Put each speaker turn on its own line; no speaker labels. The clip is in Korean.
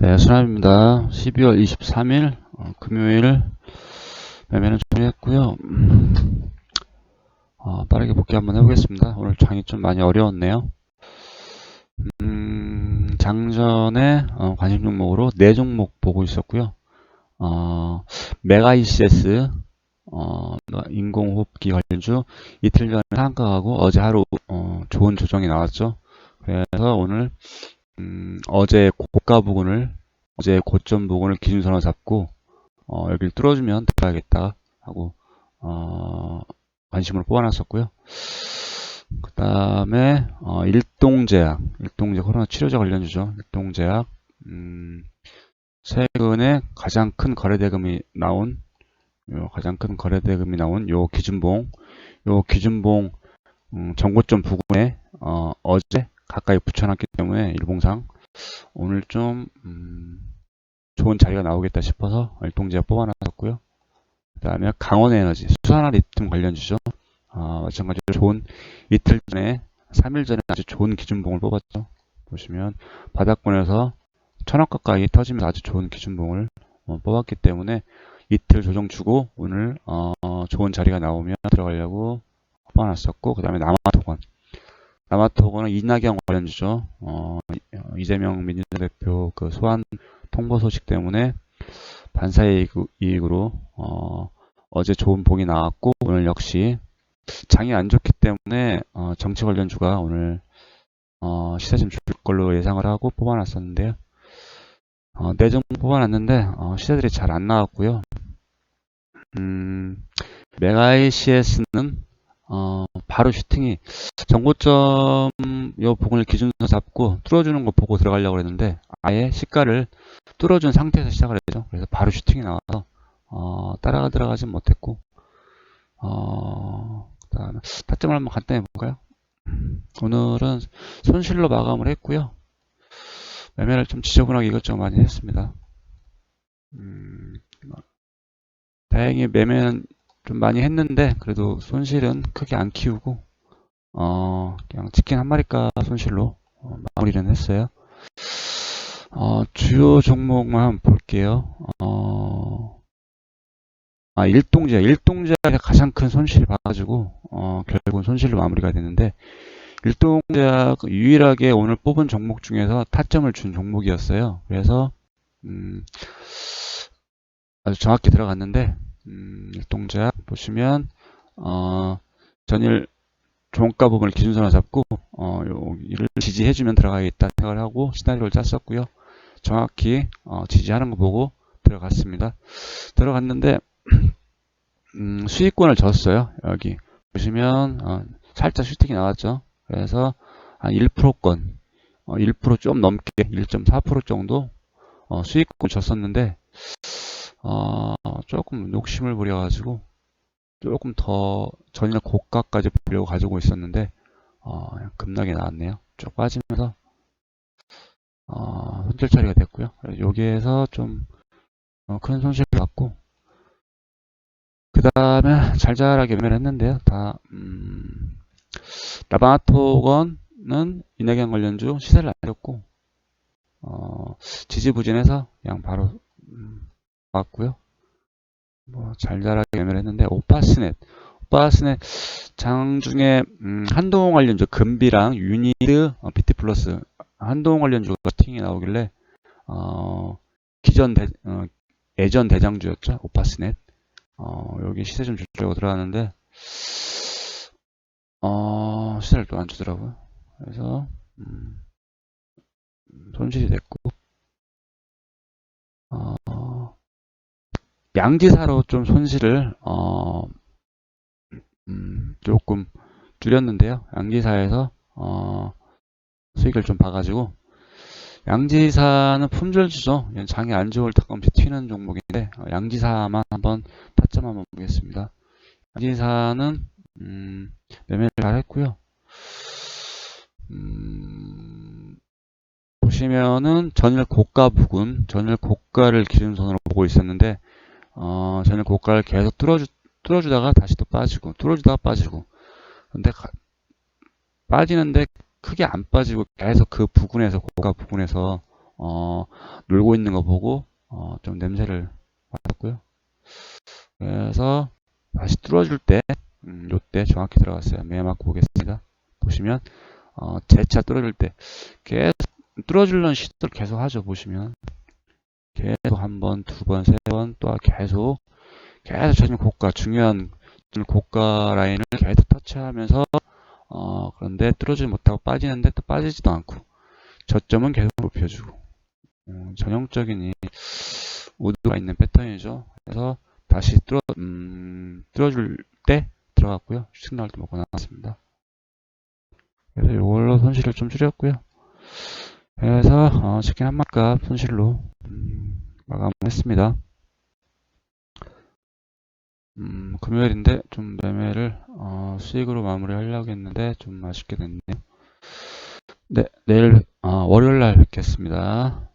수납입니다. 12월 23일 어, 금요일 매매는 종료했고요. 음, 어, 빠르게 복귀 한번 해보겠습니다. 오늘 장이 좀 많이 어려웠네요. 음, 장전에 어, 관심 종목으로 4종목 보고 있었고요. 어, 메가 ECS 어, 인공호흡기 관련주 이틀 전에 상가하고 어제 하루 어, 좋은 조정이 나왔죠. 그래서 오늘 음, 어제 고가 부근을 어제 고점 부근을 기준선으로 잡고 어, 여기를 뚫어주면 들어가겠다 하고 어, 관심으로 뽑아놨었고요. 그 다음에 어, 일동제약, 일동제 코로나 치료제 관련주죠. 일동제약 음, 최근에 가장 큰 거래대금이 나온 요 가장 큰 거래대금이 나온 요 기준봉, 요 기준봉 음, 정고점 부근에 어, 어제 가까이 붙여놨기 때문에 일봉상 오늘 좀 음, 좋은 자리가 나오겠다 싶어서 일동제가 뽑아놨었고요. 그 다음에 강원에너지 수산화 리튬 관련주죠. 어, 마찬가지로 좋은 이틀 전에 3일 전에 아주 좋은 기준봉을 뽑았죠. 보시면 바닥권에서 천억 가까이 터지면서 아주 좋은 기준봉을 어, 뽑았기 때문에 이틀 조정 주고 오늘 어, 좋은 자리가 나오면 들어가려고 뽑아놨었고 그 다음에 남아토건 남아토건은 이낙연 관련주죠. 어, 이재명 민주당 대표 그 소환 통보 소식 때문에 반사이익 이익으로 어, 어제 좋은 봉이 나왔고 오늘 역시 장이 안 좋기 때문에 어, 정치 관련주가 오늘 어, 시세 좀 줄 걸로 예상을 하고 뽑아놨었는데요. 어, 내종 뽑아놨는데 어, 시세들이 잘 안 나왔고요. 음, 메가이 CS는 어, 바로 슈팅이 정고점 요 부분을 기준으로 잡고 뚫어주는 거 보고 들어가려고 했는데 아예 시가를 뚫어준 상태에서 시작을 했죠. 그래서 바로 슈팅이 나와서 어, 따라가 들어가진 못했고 어, 그다음에 타점을 한번 간단히 볼까요? 오늘은 손실로 마감을 했고요. 매매를 좀 지저분하게 이것저것 많이 했습니다. 음, 다행히 매매는 좀 많이 했는데 그래도 손실은 크게 안 키우고 어, 그냥 치킨 한 마리가 손실로 어, 마무리는 했어요. 어, 주요 종목만 볼게요. 어, 아, 일동제, 일동제가 가장 큰 손실을 봐가지고, 어, 결국은 손실로 마무리가 됐는데, 일동제가 유일하게 오늘 뽑은 종목 중에서 타점을 준 종목이었어요. 그래서, 음, 아주 정확히 들어갔는데, 음, 일동제약 보시면, 어, 전일 종가 부분을 기준선으로 잡고, 어, 여기를 지지해주면 들어가겠다 생각을 하고 시나리오를 짰었고요. 정확히, 어, 지지하는 거 보고 들어갔습니다. 들어갔는데, 음, 수익권을 줬어요. 여기 보시면 어, 살짝 슈팅이 나왔죠. 그래서 한 1%권, 어, 1%좀 넘게 1.4% 정도 어, 수익권 줬었는데 어, 조금 욕심을 부려가지고 조금 더 전이나 고가까지 보려고 가지고 있었는데 어, 급락이 나왔네요. 쭉 빠지면서 어, 손절 처리가 됐고요. 여기에서 좀큰 손실을 받고 그 다음에 잘잘하게 매매를 했는데요. 다 음, 라바토건은 이낙연 관련주 시세를 알렸고 어, 지지부진해서 그냥 바로 음, 왔고요. 뭐 잘잘하게 매매를 했는데 오파스넷 오파스넷 장중에 음, 한동원 관련주 금비랑 유니드 어, BT 플러스 한동원 관련주가 팅이 나오길래 어, 기존 대, 어, 예전 대장주였죠 오파스넷 어, 여기 시세 좀 주려고 들어가는데, 어, 시세를 또 안 주더라고요. 그래서, 음, 손실이 됐고, 양지사로 좀 손실을, 어, 음, 조금 줄였는데요. 양지사에서, 어, 수익을 좀 봐가지고, 양지사는 품절주죠. 장이 안 좋을 탁금씩 튀는 종목인데 어, 양지사만 한번 타점 한번 보겠습니다. 양지사는 음, 매매를 잘 했고요. 음, 보시면은 전일 고가 부근, 전일 고가를 기준선으로 보고 있었는데 어, 전일 고가를 계속 뚫어주, 뚫어주다가 다시 또 빠지고 뚫어주다가 빠지고 근데 가, 빠지는데 크게 안 빠지고 계속 그 부분에서 고가 부분에서 어, 놀고 있는 거 보고 어, 좀 냄새를 맡았고요. 그래서 다시 뚫어줄 때, 음, 요때 정확히 들어갔어요. 매 맞고 보겠습니다. 보시면 어, 재차 뚫어줄 때 계속 뚫어주려는 시도를 계속 하죠. 보시면 계속 한 번, 두 번, 세 번, 또 계속 계속 저는 고가 중요한 고가 라인을 계속 터치하면서 어, 그런데 뚫어주지 못하고 빠지는데 또 빠지지도 않고 저점은 계속 높여주고 음, 전형적인 이 우드가 있는 패턴이죠. 그래서 다시 뚫어 음, 뚫어줄 때 들어갔고요. 때 먹고 나왔습니다. 그래서 이걸로 손실을 좀 줄였고요. 그래서 어, 치킨 한 마값 손실로 음, 마감을 했습니다. 음, 금요일인데 좀 매매를 어, 수익으로 마무리 하려고 했는데 좀 아쉽게 됐네요. 네, 내일 어, 월요일 날 뵙겠습니다.